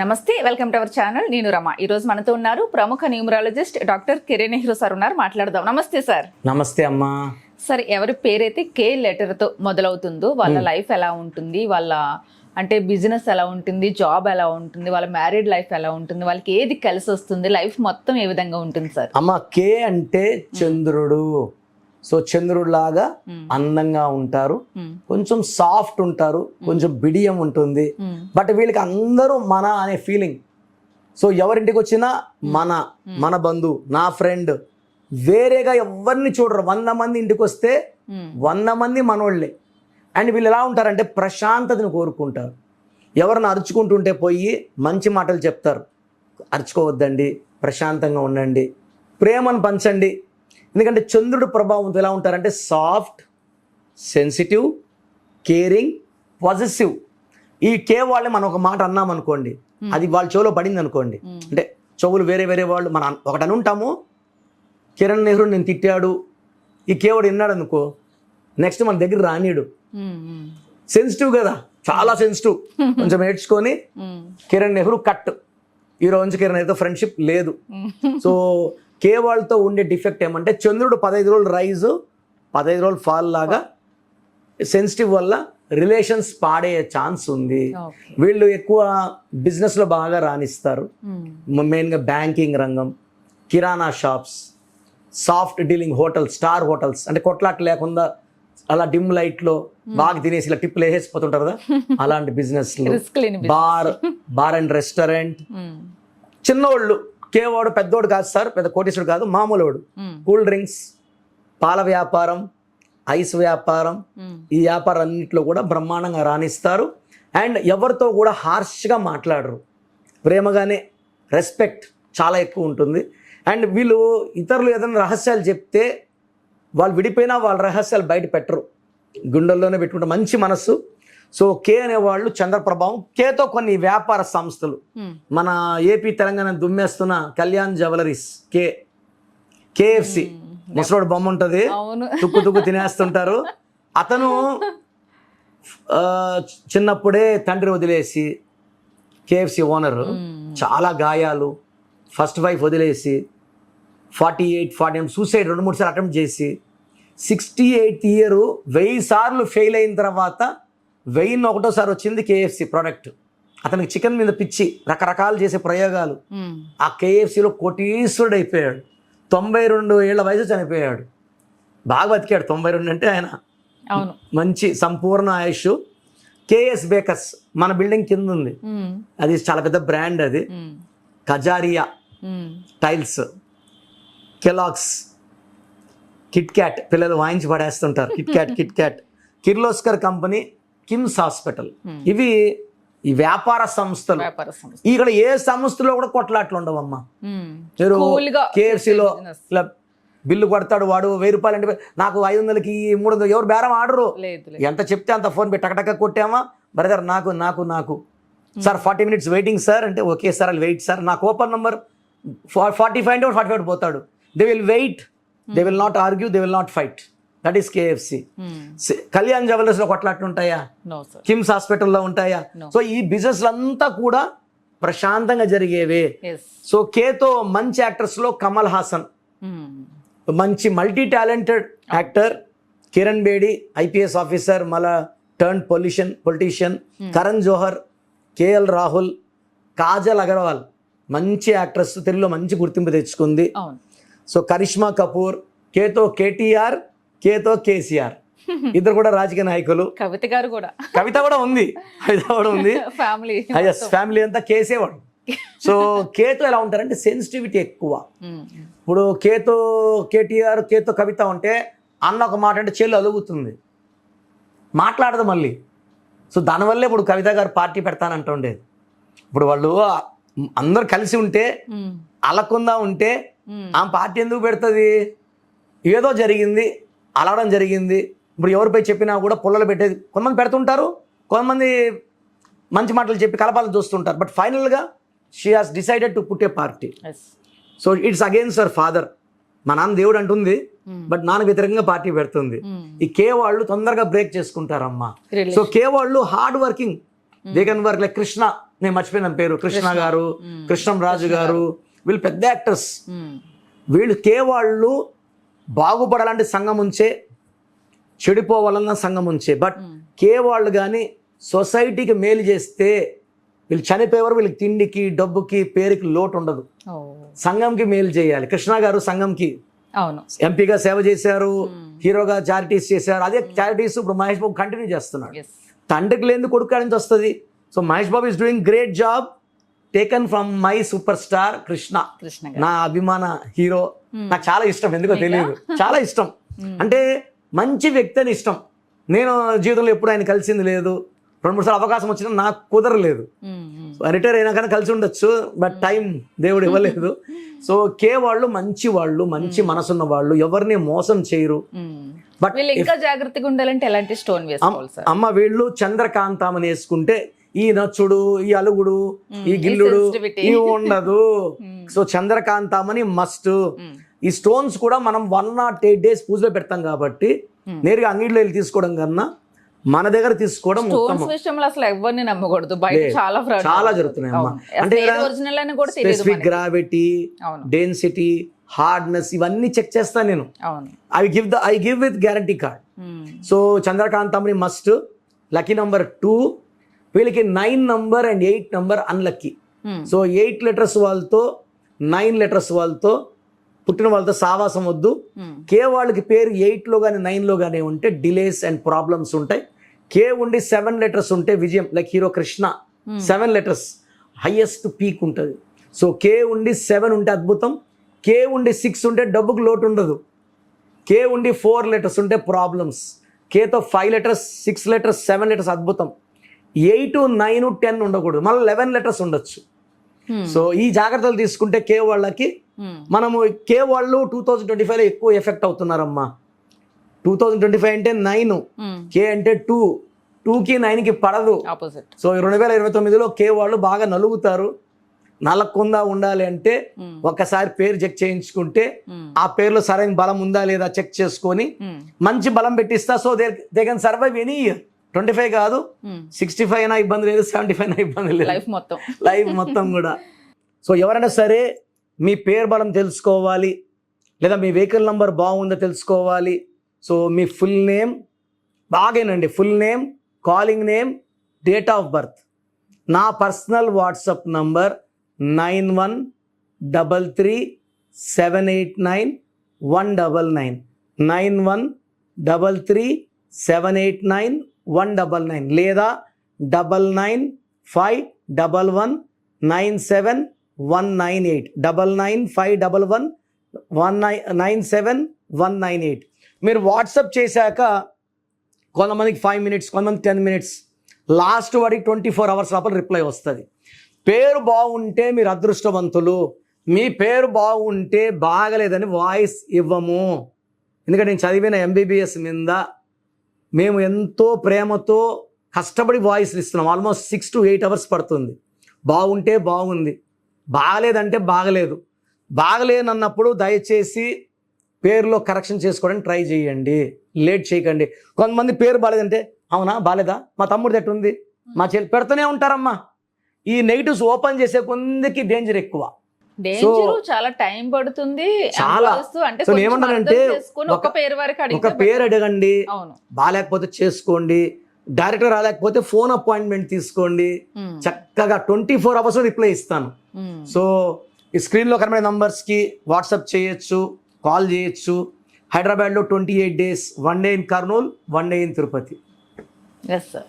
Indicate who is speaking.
Speaker 1: నమస్తే welcome to our channel. నేను రమ. ఈ రోజు మనతో ఉన్నారు ప్రముఖ numerologist doctor Kiran Nehru sir ఉన్నారు. మాట్లాడదాం. నమస్తే సార్.
Speaker 2: నమస్తే అమ్మా.
Speaker 1: సార్ ఎవరి పేరైతే కే లెటర్తో మొదలవుతుందో వాళ్ళ లైఫ్ ఎలా ఉంటుంది? వాళ్ళ అంటే బిజినెస్ ఎలా ఉంటుంది? జాబ్ ఎలా ఉంటుంది? వాళ్ళ మ్యారీడ్ లైఫ్ ఎలా ఉంటుంది? వాళ్ళకి ఏది కలిసి వస్తుంది లైఫ్ మొత్తం ఏ విధంగా ఉంటుంది సార్?
Speaker 2: అమ్మ కే అంటే చంద్రుడు. సో చంద్రుడు లాగా అందంగా ఉంటారు. కొంచెం సాఫ్ట్ ఉంటారు. కొంచెం బిడియం ఉంటుంది. బట్ వీళ్ళకి అందరూ మన అనే ఫీలింగ్ సో ఎవరింటికి వచ్చినా మన మన బంధువు నా ఫ్రెండ్ వేరేగా ఎవరిని చూడరు. వంద మంది ఇంటికి వస్తే. వంద మంది మనోళ్ళే. అండ్ వీళ్ళు ఎలా ఉంటారంటే ప్రశాంతతను కోరుకుంటారు. ఎవరిని అరుచుకుంటుంటే పోయి మంచి మాటలు చెప్తారు. అరుచుకోవద్దండి. ప్రశాంతంగా ఉండండి. ప్రేమను పంచండి. ఎందుకంటే చంద్రుడు ప్రభావంతో ఎలా ఉంటారంటే సాఫ్ట్ సెన్సిటివ్ కేరింగ్ పాజిటివ్. ఈ కే వాళ్ళే మనం ఒక మాట అన్నాం అనుకోండి అది వాళ్ళ చెవులో పడింది అనుకోండి. అంటే చెవులు వేరే వేరే వాళ్ళు మన ఒకటని ఉంటాము కిరణ్ నెహ్రూ నేను తిట్టాడు ఈ కేవాడు విన్నాడు అనుకో నెక్స్ట్ మన దగ్గర రానీడు. సెన్సిటివ్ కదా చాలా సెన్సిటివ్. కొంచెం నేర్చుకొని. కిరణ్ నెహ్రూ కట్. ఈ రోజు కిరణ్ నెహ్రూ ఫ్రెండ్షిప్ లేదు. సో కే వాళ్ళతో ఉండే డిఫెక్ట్ ఏమంటే చంద్రుడు పదహైదు రోజులు రైజ్ పదహైదు రోజులు ఫాల్ లాగా సెన్సిటివ్ వల్ల రిలేషన్స్ పాడే ఛాన్స్ ఉంది. వీళ్ళు ఎక్కువ బిజినెస్లో బాగా రాణిస్తారు. మెయిన్గా బ్యాంకింగ్ రంగం కిరాణా shops soft dealing hotels star hotels. అంటే కొట్లాట లేకుండా అలా డిమ్ లైట్లో బాగా తినేసి ఇలా టిప్పులు వేసేసిపోతుంటారు కదా? అలాంటి బిజినెస్లు.
Speaker 1: business.
Speaker 2: Bar bar and restaurant. చిన్నోళ్ళు కేవాడు పెద్దోడు కాదు సార్ పెద్ద కోటీశ్వరుడు కాదు మామూలుడు.
Speaker 1: మ్మ్.
Speaker 2: కూల్ డ్రింక్స్ పాల వ్యాపారం ఐస్ వ్యాపారం. ఈ వ్యాపారం అన్నింటిలో కూడా బ్రహ్మాండంగా రాణిస్తారు. అండ్ ఎవరితో కూడా హార్ష్గా మాట్లాడరు. ప్రేమగానే రెస్పెక్ట్ చాలా ఎక్కువ ఉంటుంది. అండ్ వీళ్ళు ఇతరులు ఏదైనా రహస్యాలు చెప్తే వాళ్ళు విడిపోయినా వాళ్ళ రహస్యాలు బయట పెట్టరు. గుండెల్లోనే పెట్టుకుంటే మంచి మనస్సు. సో కే అనేవాళ్ళు చంద్రప్రభావం కేతో కొన్ని వ్యాపార సంస్థలు. మన ఏపీ తెలంగాణ దుమ్మేస్తున్న కళ్యాణ్ జ్యువెలరీస్ కే కేఎఫ్సి ముసలోడు బొమ్మ ఉంటుంది. తుక్కు తుక్కు తినేస్తుంటారు. అతను చిన్నప్పుడే తండ్రి వదిలేసి కేఎఫ్సి ఓనర్. చాలా గాయాలు. ఫస్ట్ వైఫ్ వదిలేసి ఫార్టీ ఎయిట్ ఫార్టీ సూసైడ్ రెండు మూడు సార్లు అటెంప్ట్ చేసి సిక్స్టీ ఎయిత్ ఇయర్ వెయ్యి సార్లు ఫెయిల్ అయిన తర్వాత వెయ్యిన్ని ఒకటోసారి వచ్చింది కేఎఫ్సి ప్రోడక్ట్ అతనికి చికెన్ మీద పిచ్చి రకరకాలు చేసే ప్రయోగాలు. ఆ కేఎఫ్సిలో కోటీశ్వరుడు అయిపోయాడు. తొంభై రెండు ఏళ్ళ వయసు చనిపోయాడు. బాగా బతికాడు. తొంభై రెండు అంటే ఆయన
Speaker 1: అవును.
Speaker 2: మంచి సంపూర్ణ ఆయుష్. కేఎస్ బేకర్స్ మన బిల్డింగ్ కింద ఉంది. అది చాలా పెద్ద బ్రాండ్ అది. కజారియా. టైల్స్ కెలాక్స్ కిట్ క్యాట్ పిల్లలు వాయించి పడేస్తుంటారు. KitKat KitKat Kirloskar company KIMS hospital. ఇవి ఈ వ్యాపార సంస్థలు. ఇక్కడ ఏ సంస్థలో కూడా కొట్లాట్లు ఉండవమ్మా.
Speaker 1: మ్మ్.
Speaker 2: మీరు కేఎఫ్సీలో. ఇలా బిల్లు కొడతాడు వాడు వెయ్యి రూపాయలు అంటే నాకు ఐదు వందలకి మూడు వందలు ఎవరు బేరం ఆడరు.
Speaker 1: లేదు
Speaker 2: ఎంత చెప్తే అంత ఫోన్ పెట్టి టకటక కొట్టామా? బ్రదర్ నాకు నాకు నాకు. Sir forty minutes waiting sir అంటే ఓకే సార్ అది వెయిట్ సార్. నాకు ఓపెన్ నెంబర్ ఫార్టీ ఫైవ్ అంటే ఫార్టీ ఫైవ్ పోతాడు. They will wait they will not argue they will not fight that is KFC. Kalyan జ్యువెలర్స్లో కొట్లాట్లు ఉంటాయా? కిమ్స్ హాస్పిటల్లో ఉంటాయా. సో ఈ బిజినెస్లు అంతా కూడా ప్రశాంతంగా జరిగేవే. సో కేతో మంచి యాక్టర్స్లో కమల్ హాసన్. మంచి multi talented actor. Kiran Bedi IPS officer మళ్ళా turn pollution politician. Karan Johar KL Rahul Kajal Aggarwal. మంచి యాక్ట్రెస్ తెలుగులో మంచి గుర్తింపు తెచ్చుకుంది. సో కరిష్మా కపూర్ కేతో కేటీఆర్ కేతో కేసీఆర్. ఇద్దరు కూడా రాజకీయ నాయకులు.
Speaker 1: కవిత గారు కూడా.
Speaker 2: కవిత కూడా ఉంది. కవిత కూడా ఉంది.
Speaker 1: ఫ్యామిలీ
Speaker 2: ఫ్యామిలీ అంతా కేసేవాడు సో కేతో ఎలా ఉంటారంటే సెన్సిటివిటీ ఎక్కువ. ఇప్పుడు కేతో కేటీఆర్ కేతో కవిత ఉంటే అన్న ఒక మాట అంటే చెల్లు అలుగుతుంది. మాట్లాడదు మళ్ళీ. సో దానివల్లే ఇప్పుడు కవిత గారు పార్టీ పెడతానంటుండేది ఇప్పుడు వాళ్ళు అందరు కలిసి ఉంటే అలకుండా ఉంటే ఆ పార్టీ ఎందుకు పెడుతుంది? ఏదో జరిగింది. అలవడం జరిగింది. ఇప్పుడు ఎవరిపై చెప్పినా కూడా పుల్లలు పెట్టేది కొంతమంది పెడుతుంటారు కొంతమంది మంచి మాటలు చెప్పి కలపాలని చూస్తుంటారు. బట్ ఫైనల్గా she has decided to put a party so it's against our father మా నాన్న దేవుడు అంటుంది బట్ నాన్న వ్యతిరేకంగా పార్టీ పెడుతుంది. ఈ కే వాళ్ళు తొందరగా బ్రేక్ చేసుకుంటారమ్మా. సో కే వాళ్ళు hard working they can work like Krishna నేను మర్చిపోయిన పేరు. కృష్ణ గారు కృష్ణం రాజు గారు వీళ్ళు పెద్ద యాక్టర్స్ వీళ్ళు కే వాళ్ళు బాగుపడాలంటే సంఘం ఉంచే చెడిపోవాలన్న సంఘం ఉంచే. బట్ కే వాళ్ళు కానీ సొసైటీకి మేలు చేస్తే వీళ్ళు చనిపోయేవారు వీళ్ళకి తిండికి డబ్బుకి పేరుకి లోటు ఉండదు. సంఘంకి మేలు చేయాలి. కృష్ణ గారు సంఘంకి
Speaker 1: అవును.
Speaker 2: ఎంపీగా సేవ చేశారు హీరోగా చారిటీస్ చేశారు. అదే చారిటీస్ ఇప్పుడు మహేష్ బాబు కంటిన్యూ చేస్తున్నాడు. తండ్రికి లేని కొడుకు కాడి నుంచి వస్తుంది. So Mahesh Babu is doing great job taken from my super star Krishna నా అభిమాన హీరో. నాకు చాలా ఇష్టం ఎందుకో తెలియదు చాలా ఇష్టం. అంటే మంచి వ్యక్తి అని ఇష్టం. నేను జీవితంలో ఎప్పుడు ఆయన కలిసింది లేదు. రెండు మూడు సార్లు అవకాశం వచ్చినా నాకు కుదరలేదు.
Speaker 1: ఉమ్,
Speaker 2: రిటైర్ అయినాకనే కలిసి ఉండొచ్చు బట్ టైం దేవుడు ఇవ్వలేదు. సో కే వాళ్ళు మంచి వాళ్ళు మంచి మనసున్న వాళ్ళు ఎవరిని మోసం చేయరు. బట్
Speaker 1: వీళ్ళు ఇంకా జాగ్రత్తగా ఉండాలంటే ఎలాంటి స్టోన్ వేసుకోవాలి
Speaker 2: అమ్మ వీళ్ళు చంద్రకాంతామని వేసుకుంటే ఈ నచ్చుడు ఈ అలుగుడు ఈ గిల్లుడు. ఇవి ఉండదు. సో చంద్రకాంతామని మస్ట్ ఈ స్టోన్స్ కూడా మనం వన్ నాట్ ఎయిట్ డేస్ పూజలో పెడతాం కాబట్టి నేరుగా అంగిడిలో వెళ్ళి తీసుకోవడం కన్నా మన దగ్గర తీసుకోవడం
Speaker 1: విషయంలో అసలు ఎవరిని నమ్మకూడదు. బయట చాలా
Speaker 2: జరుగుతున్నాయి అమ్మా. అంటే స్పెసిఫిక్ గ్రావిటీ డెన్సిటీ హార్డ్నెస్ ఇవన్నీ చెక్ చేస్తాను నేను. I give the I give with guarantee card so చంద్రకాంతమని must lucky number two వీళ్ళకి nine number and eight number unlucky so eight letters వాళ్ళతో నైన్ లెటర్స్ వాళ్ళతో పుట్టిన వాళ్ళతో సావాసం వద్దు.
Speaker 1: ఉమ్,
Speaker 2: కే వాళ్ళకి పేరు ఎయిట్లో కానీ నైన్లో కానీ ఉంటే డిలేస్ అండ్ ప్రాబ్లమ్స్ ఉంటాయి. కే ఉండి సెవెన్ లెటర్స్ ఉంటే విజయం like hero Krishna. Seven letters highest peak ఉంటుంది. సో కే ఉండి సెవెన్ ఉంటే అద్భుతం. కే ఉండి సిక్స్ ఉంటే డబ్బుకు లోటు ఉండదు. కే ఉండి ఫోర్ లెటర్స్ ఉంటే problems. కేతో five letters six letters seven letters అద్భుతం. ఎయిట్ నైన్ టెన్ ఉండకూడదు. మళ్ళీ లెవెన్ లెటర్స్ ఉండొచ్చు.
Speaker 1: Hmm.
Speaker 2: సో ఈ జాగ్రత్తలు తీసుకుంటే కే వాళ్ళకి
Speaker 1: ఉమ్,
Speaker 2: మనము కే వాళ్ళు టూ థౌజండ్ ట్వంటీ ఫైవ్లో ఎక్కువ ఎఫెక్ట్ అవుతున్నారమ్మా. టూ థౌజండ్ ట్వంటీ ఫైవ్ అంటే నైన్ కే అంటే టూ టూకి నైన్కి పడదు.
Speaker 1: ఆపోజిట్
Speaker 2: సో రెండు వేల ఇరవై తొమ్మిదిలో కే వాళ్ళు బాగా నలుగుతారు. నలగకుండా ఉండాలి అంటే
Speaker 1: ఉమ్,
Speaker 2: ఒక్కసారి పేరు చెక్ చేయించుకుంటే ఆ పేరులో సరైన బలం ఉందా లేదా చెక్ చేసుకొని మంచి బలం పెట్టిస్తా. So they they can survive any year twenty five కాదు. సిక్స్టీ ఫైవ్ అయినా ఇబ్బంది లేదు సెవెంటీ ఫైవ్ అయినా ఇబ్బంది లేదు.
Speaker 1: లైఫ్ మొత్తం.
Speaker 2: లైఫ్ మొత్తం కూడా. సో ఎవరైనా సరే మీ పేరు బలం తెలుసుకోవాలి లేదా మీ వెహికల్ నంబర్ బాగుందో తెలుసుకోవాలి. సో మీ full name బాగేనండి full name calling name date of birth నా personal WhatsApp number nine one double three seven eight nine one double nine. Nine one double three seven eight nine one double nine లేదా double nine five double one nine seven one nine eight double nine five double one one nine nine seven one nine eight మీరు WhatsApp చేశాక కొంతమందికి five minutes కొంతమంది ten minutes last వాడికి twenty four hours లోపల reply వస్తుంది. పేరు బాగుంటే మీరు అదృష్టవంతులు. మీ పేరు బాగుంటే బాగలేదని వాయిస్ ఇవ్వము. ఎందుకంటే నేను చదివిన ఎంబీబీఎస్ మీద మేము ఎంతో ప్రేమతో కష్టపడి వాయిస్ని ఇస్తున్నాం. Almost six to eight hours పడుతుంది. బాగుంటే బాగుంది. బాగలేదంటే బాగలేదు. బాగలేనన్నప్పుడు దయచేసి పేరులో కరెక్షన్ చేసుకోవడానికి ట్రై చేయండి. లేట్ చేయకండి. కొంతమంది పేరు బాగాలేదంటే అవునా? బాగాలేదా మా తమ్ముడు తట్టు ఉంది. మా చెల్లి పెడుతూనే ఉంటారమ్మా. ఈ నెగిటివ్స్ ఓపెన్ చేసే కొందకి డేంజర్ ఎక్కువ.
Speaker 1: చాలా టైం పడుతుంది
Speaker 2: చాలా.
Speaker 1: అంటే ఒక పేరు వరకు
Speaker 2: ఒక పేరు అడగండి బాగాలేకపోతే చేసుకోండి డైరెక్టర్ రాలేకపోతే ఫోన్ అపాయింట్మెంట్ తీసుకోండి చక్కగా ట్వంటీ ఫోర్ అవర్స్ రిప్లై ఇస్తాను. సో ఈ స్క్రీన్లో కనబడే నంబర్స్కి వాట్సాప్ చేయొచ్చు కాల్ చేయొచ్చు. హైదరాబాద్లో twenty eight days one day in Kurnool one day in Tirupati.
Speaker 1: Yes sir